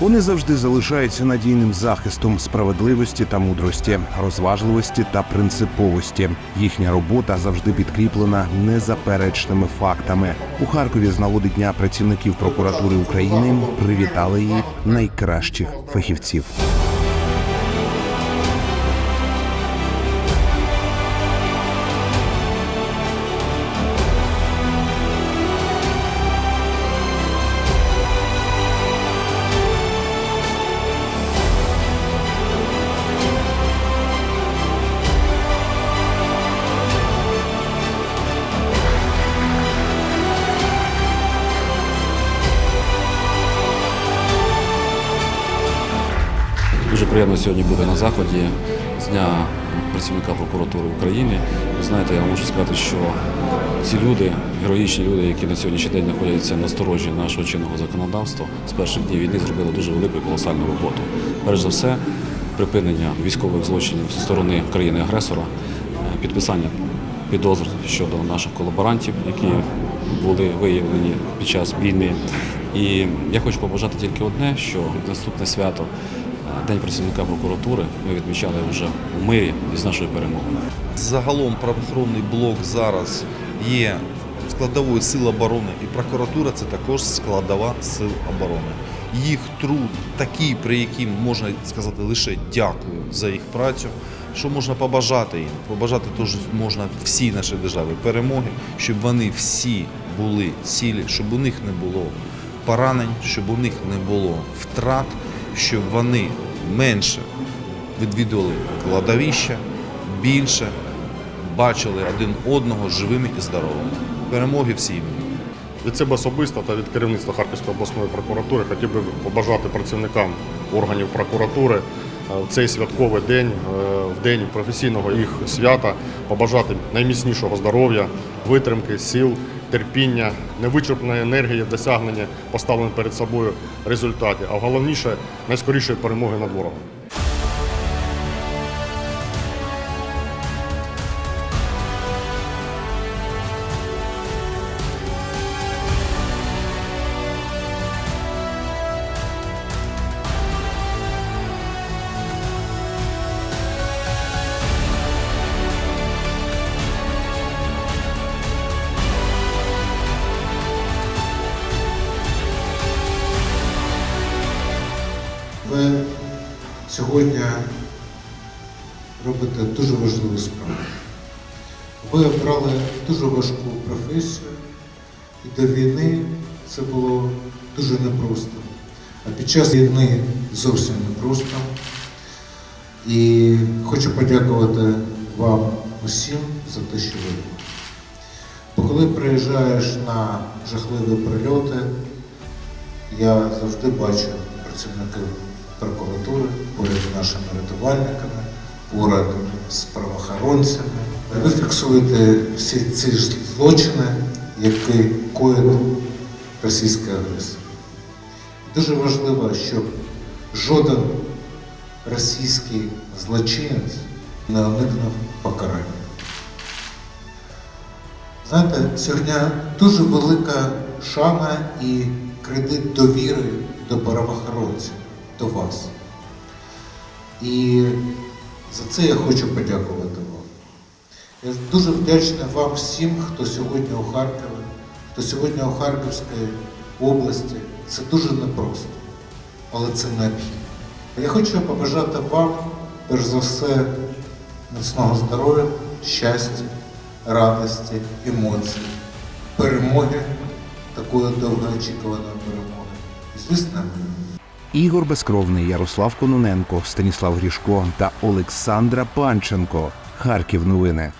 Вони завжди залишаються надійним захистом справедливості та мудрості, розважливості та принциповості. Їхня робота завжди підкріплена незаперечними фактами. У Харкові з нагоди дня працівників прокуратури України привітали її найкращих фахівців. Приємно сьогодні бути на заході з дня працівника прокуратури України. Ви знаєте, я можу сказати, що ці люди, героїчні люди, які на сьогоднішній день знаходяться на сторожі нашого чинного законодавства, з перших днів війни зробили дуже велику і колосальну роботу. Перш за все, припинення військових злочинів зі сторони країни-агресора, е, підписання підозр щодо наших колаборантів, які були виявлені під час війни. І я хочу побажати тільки одне, що наступне свято, День працівника прокуратури, ми відмічали вже у мирі і з нашою перемогою. Загалом правоохоронний блок зараз є складовою сил оборони, і прокуратура це також складова сил оборони. Їх труд такий, при яким можна сказати лише дякую за їх працю. Що можна побажати їм? Побажати теж можна всій нашій державі перемоги, щоб вони всі були цілі, щоб у них не було поранень, щоб у них не було втрат, щоб вони менше відвідували кладовища, більше бачили один одного живими і здоровими. Перемоги всім! Від себе особисто та від керівництва Харківської обласної прокуратури хотів би побажати працівникам органів прокуратури е, в цей святковий день, е, в день професійного їх свята, побажати найміцнішого здоров'я, витримки, сил, терпіння, невичерпної енергії, в досягнення поставлених перед собою результатів, а головніше найскорішої перемоги над ворогом. Ви сьогодні робите дуже важливу справу. Ви обрали дуже важку професію, і до війни це було дуже непросто. А під час війни зовсім непросто. І хочу подякувати вам усім за те, що ви. робите. Бо коли приїжджаєш на жахливі прильоти, я завжди бачу працівників прокуратури поряд з нашими рятувальниками, поряд з правоохоронцями. Ви фіксуєте всі ці злочини, які коїть російська агресія. Дуже важливо, щоб жоден російський злочинець не уникнув покарання. Знаєте, сьогодні дуже велика шана і кредит довіри до правоохоронців, до вас. І за це я хочу подякувати вам. Я дуже вдячний вам всім, хто сьогодні у Харкові, хто сьогодні у Харківській області. Це дуже непросто, але це необхідно. Я хочу побажати вам, перш за все, міцного здоров'я, щастя, радості, емоцій, перемоги, такої довгоочікуваної перемоги. І, звісно. Ігор Безкровний, Ярослав Кононенко, Станіслав Грішко та Олександра Панченко. Харків новини.